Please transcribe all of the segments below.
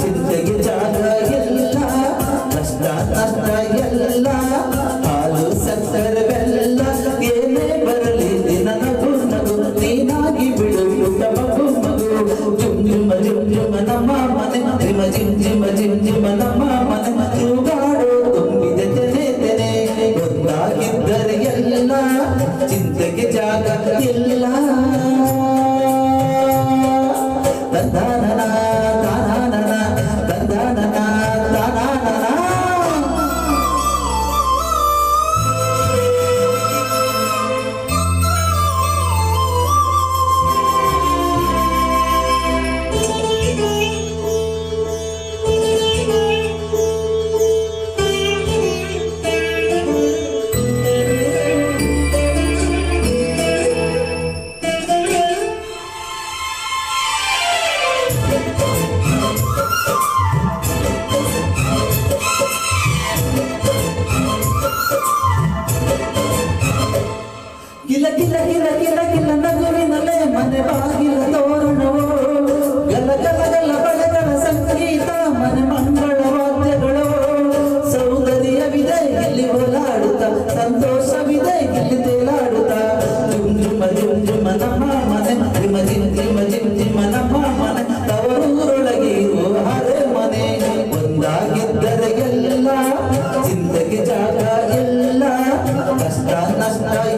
ಚಿಂತೆಗೆ ಜಾಗ ಎಲ್ಲ ಕಷ್ಟ ನಷ್ಟ ಎಲ್ಲ ಹಾಲು ಸಕ್ಕರೆ ಬೆಲ್ಲ ಬರಲಿ ನನಗೂ ನಗು ನೀನಾಗಿ ಬಿಡು ಪುಟ್ಟ ಮಗು ಮಗು ಜುಮ್ ಜುಮ ಜುಮ್ ಜುಮ ನಮ್ಮ ಮನೆ ಜಿಮ ಜಿಮ್ ತೆನೆ ತೆನೆ ಗೊತ್ತಾಗಿದ್ದರೆ ಎಲ್ಲ ಚಿಂತೆಗೆ ಜಾಗ ಎಲ್ಲ Gracias.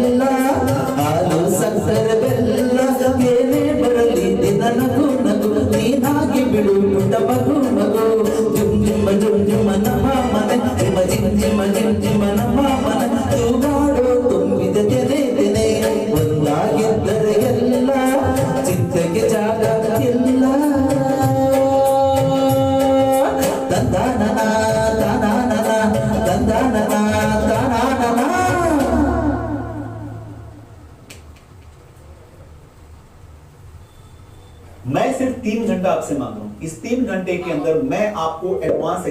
ಎಲ್ಲ ಹಾಲು ಸಕ್ಕರೆ ಬೆಲ್ಲ ಬರಲಿ ದಿನ ನಗು ಬಿಡು. ಮಗು ಮಗು. ಜುಮ್ ಜಿಮ್ಮ ಜುಮ್ ಜಿಮ್ಮ ಮನೆ ಜಿಮ ಜಿಮ್ ಜಿಮ ಜಿಮ್, ಜಿಮ, ನಮ್ಮ ಮನೆ ತೂಗಾಡೋ ತುಂಬಿದ ತೆನೆ ಎಲ್ಲ ಚಿಂತೆಗೆ ಜಾಗ ಎಲ್ಲ ತಂದಾನನ मैं सिर्फ़ तीन घंटा आपसे मांग रहा हूँ। इस तीन घंटे के अंदर मैं आपको एडवांस